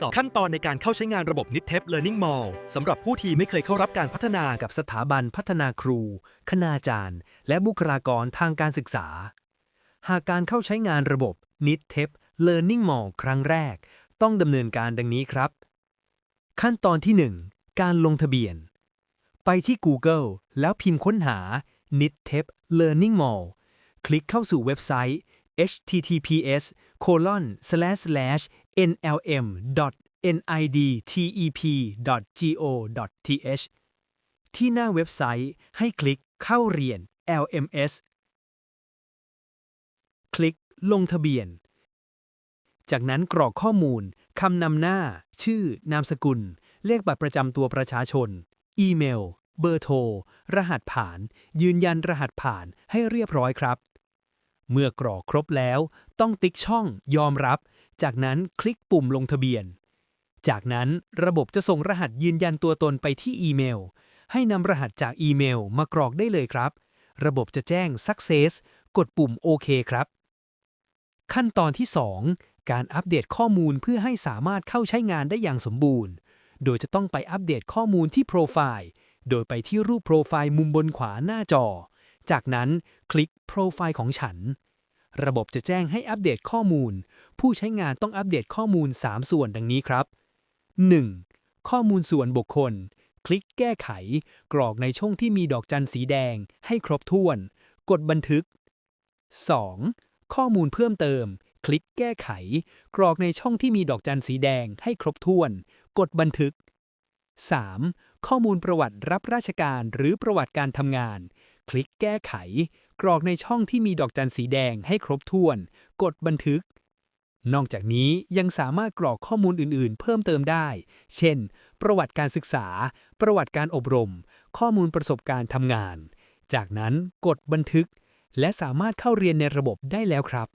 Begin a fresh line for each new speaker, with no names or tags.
สองขั้นตอนในการเข้าใช้งานระบบ NITEP Learning Mall สำหรับผู้ที่ไม่เคยเข้ารับการพัฒนากับ
กับสถาบันพัฒนาครู คณาจารย์ และบุคลากรทางการศึกษา หากการเข้าใช้งานระบบ NITEP Learning Mall ครั้งแรก ต้องดำเนินการดังนี้ครับ ขั้นตอนที่ 1 การลงทะเบียน ไปที่ Google แล้วพิมพ์ค้นหา NITEP Learning Mall คลิกเข้าสู่เว็บไซต์ https nlm.nidtep.go.th ที่หน้าเว็บไซต์ให้คลิกเข้าเรียน LMS คลิกลงทะเบียน จากนั้นกรอกข้อมูล คำนำหน้า ชื่อ นามสกุล เลขบัตรประจำตัวประชาชน อีเมล เบอร์โทร รหัสผ่าน ยืนยันรหัสผ่านให้เรียบร้อยครับ เมื่อกรอกครบแล้ว ต้องติ๊กช่องยอมรับ จากนั้นคลิกปุ่มลงทะเบียน จากนั้นระบบจะส่งรหัสยืนยันตัวตนไปที่อีเมล ให้นำรหัสจากอีเมลมากรอกได้เลยครับ ระบบจะแจ้ง Success กดปุ่มโอเคครับ ขั้นตอนที่ 2 การอัปเดตข้อมูลเพื่อให้สามารถเข้าใช้งานได้อย่างสมบูรณ์ โดยจะต้องไปอัปเดตข้อมูลที่โปรไฟล์ โดยไปที่รูปโปรไฟล์มุมบนขวาหน้าจอ จากนั้นคลิกโปรไฟล์ของฉัน ระบบจะแจ้งให้อัปเดตข้อมูล ผู้ใช้งานต้องอัปเดตข้อมูล 3 ส่วนดังนี้ครับ 1. ข้อมูลส่วนบุคคล คลิกแก้ไข กรอกในช่องที่มีดอกจันสีแดง ให้ครบถ้วน กดบันทึก 2. ข้อมูลเพิ่มเติม คลิกแก้ไข กรอกในช่องที่มีดอกจันสีแดง ให้ครบถ้วน กดบันทึก 3. ข้อมูลประวัติรับราชการหรือประวัติการทำงาน คลิกแก้ไข กรอกในช่องที่มีดอกจันสีแดงให้ครบถ้วน กดบันทึก นอกจากนี้ยังสามารถกรอกข้อมูลอื่น ๆ เพิ่มเติมได้ เช่น ประวัติการศึกษา ประวัติการอบรม ข้อมูลประสบการณ์ทำงาน จากนั้นกดบันทึก และสามารถเข้าเรียนในระบบได้แล้วครับ